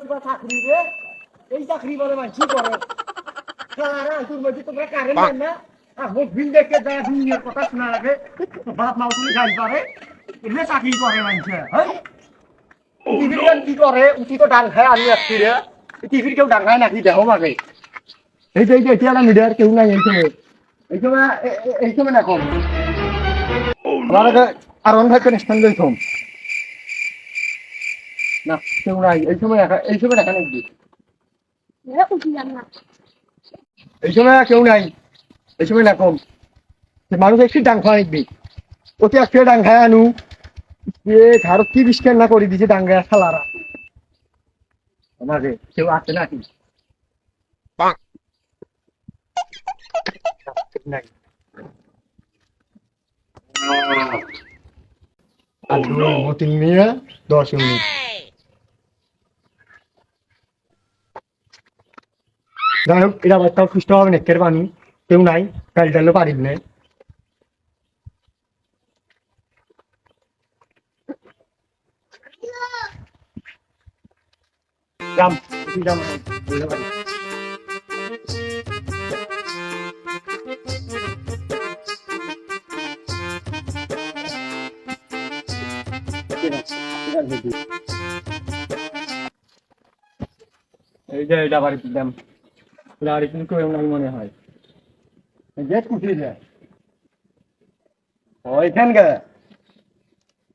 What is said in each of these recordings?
পুরা চাকরি রে? এই চাকরি বলে মানছি করে? সারা তোর মধ্যে তোমরা কারেন্ট দেন না? আর মুখ বিল দেখে যায় দুনিয়ার কথা শোনা লাগে বাপ মাও তুমি গাড়ি পারে এলে চাকরি করে মানছে হ্যাঁ? টিভির কি করে? উঠি তো ডাং খায় আমি আসছি রে। টিভির কেউ ডাং খায় নাকি? দেখো মাকে। এই যে এতিয়া না মিডিয়ার কেউ নাই এই সময় এই সময় এই সময় না কম আমার আগে আর অন্য একটা স্থান গেছিলাম না কেউ নাই। এই সময় দেখা- এই সময় দেখা নাকি এই সময় কেউ নাই। এই সময় না মানুষ একটু ডাং খাওয়া নিবি অতি আজকে ডাং খায় আনু। যে ভারত কি বিস্কার না করে দিছে ডাঙ্গা খালারা। আমাকে কেউ আছে নাকি? নাই। আর মতিন নিয়ে দশ মিনিট। যাই হোক এটা বাচ্চাও সুস্থ হবে নেকের পানি কেউ নাই গাড়ি টাইলে পারিব না এই যে, এটা বাড়ি দিলাম কিন্তু কেউ নাই মনে হয়। গেট কুঠি যায় ওইখান গে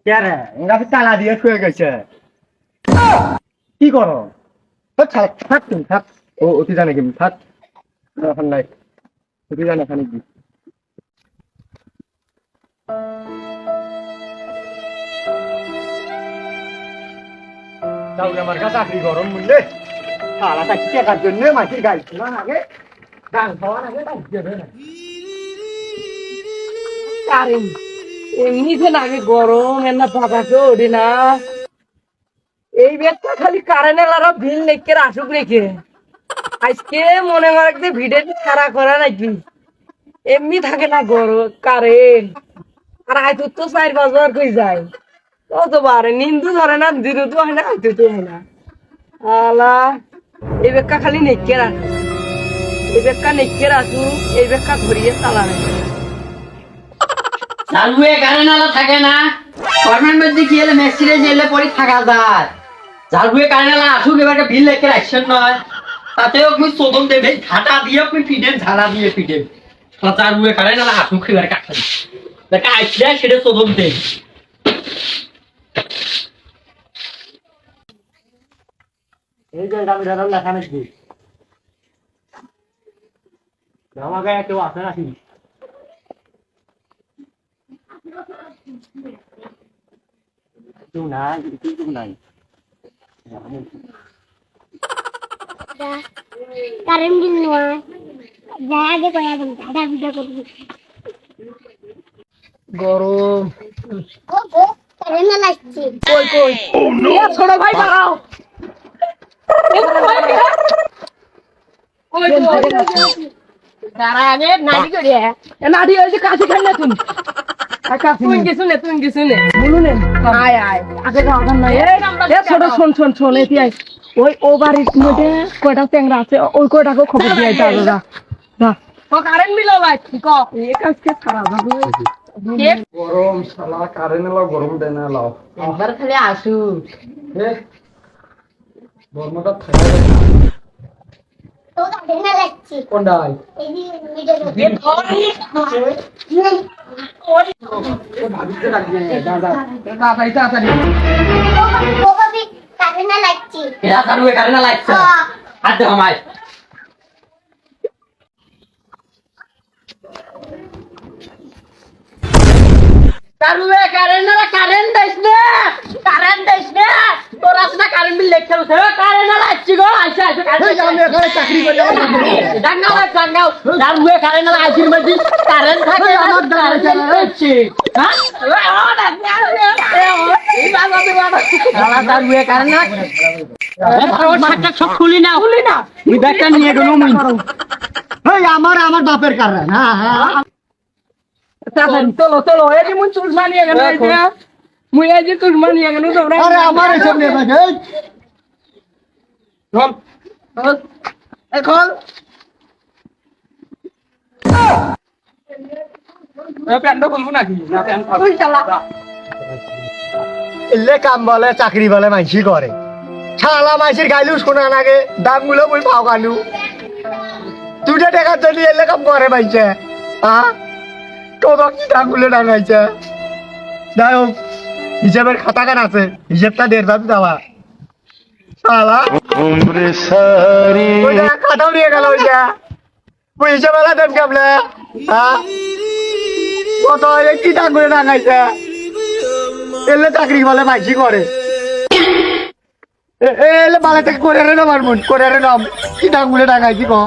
কে রে? এরা তালা দিয়ে শুয়ে গেছে। কি করো? থাক থাক তুমি, থাক। ও অতি জানে কি? থাক। এখন নাই। অতি জানে এখানে কি? তাহলে আমার কাছে চাকরি গরম মূল্যে সারা চাকরি জন্য মাটির গাড়ি ছিল আগে? গান খাওয়ার আগে গাড়ি দেবে না কারেন্ট এমনিতে লাগে গরম, এর না পাতাকে ওঠে না। এই ব্যাগটা খালি কারেন্ট এলারা ভিল লেখকে আসুক রেখে। আজকে মনে মনে এমনি থাকে না যায়। নিন্দু ধরে না, দিনু তো হয় না হয়তো তো না। আলা এই বেগটা খালি নেকে রাখু এই বেগটা নেকে রাখু এই বেগটা ঘুরিয়ে চালানো চালুয়ে গাড়ি নালা থাকে না। গভর্নমেন্ট মধ্যে কি এলে মেসিরে জেলে পড়ে থাকা যায়। গাড়ি নালা আসুক, এবার ভিড় লেখে রাখছেন নয়। তাতে আপনি চোদন দেবে ঝাঁটা দিয়ে আপনি ফিডেন ঝাড়া দিয়ে চালুয়ে গাড়ি নালা আসুক, এবার কাছেন দেখা আসলে সেটা চোদন দেবে এই যে এটা মিটার লেখা নাকি? আমাকে কেউ আছে নাকি? কেউ নাই কেউ নাই। কারেন্ট বিল নেওয়া যা আগে কয়া দেন দাদা ভিডিও করবি গরম। কারেন্ট লাগছে কই কই? এ ছোট ভাই দাঁড়াও ছোট ভাই দাঁড়াও। নাড়ি কাছে না তুমি ছোট শোন শোন শোন ওই ও বাড়ির মধ্যে কয়টা ট্যাংরা আছে ওই কয়টাকে খবর দিয়ে তো কারেন্ট ভাই ক এ কাজকে খারাপ হবে গরম শালা কারেন্ট গরম এলো। একবার খালি আসুক। গরমটা থাকে। তো কোনটাই ভাবিতে দাদা তাড়াতাড়ি তাড়াতাড়ি লাগছে? এরা। হাত আমায়। কারেন্ট নালা কারেন্ট দিস না কারেন্ট দিস না তোর আসনা কারেন্ট বিল লেখতে উঠে কারেন্ট নালা আসছি গো আইসা আইসা এই যে আমি এখানে চাকরি করি আমার কারেন্ট মধ্যে কারেন্ট থাকে আমার কারেন্ট হচ্ছে। বাপের কারেন্ট হ্যাঁ হ্যাঁ। চলো চলো এই যে মুই চুল মানিয়ে গেল মুই এই যে চুল মানিয়ে গেল তোমরা আরে আমার এসব নিয়ে এখন প্যান্টটা খুলবো নাকি? না প্যান্ট ওই শালা এলে কাম বলে চাকরি বলে মাইসি করে। শালা মাইসির গাইলু শোনা নাগে দামগুলো মুই পাও গালু দুটা টাকার জন্য এলে কাম করে মাইছে হ্যাঁ তোর কি দামগুলো ডাঙাইছে যাই হোক হিসাবের খাতা কান আছে হিসেবটা দেড় দাবি। দেওয়া শালা। ওইটা খাতাও নিয়ে গেল ওইটা। ওই হিসাব দেব কেমনে কত এলে চাকরি বলে মাইসি করে। এলে বালা থেকে করে রে নাম মন, করে রে নাম। কি ডাঙ্গুলে ডাঙাইছি কো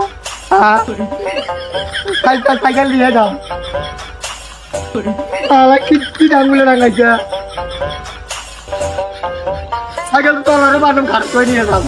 সাইকেল সাইকেল নিয়ে যাও। আলা কি কি ডাঙ্গুলে ডাঙাইছে সাইকেল তলারে বানম খাট করে নিয়ে যাও।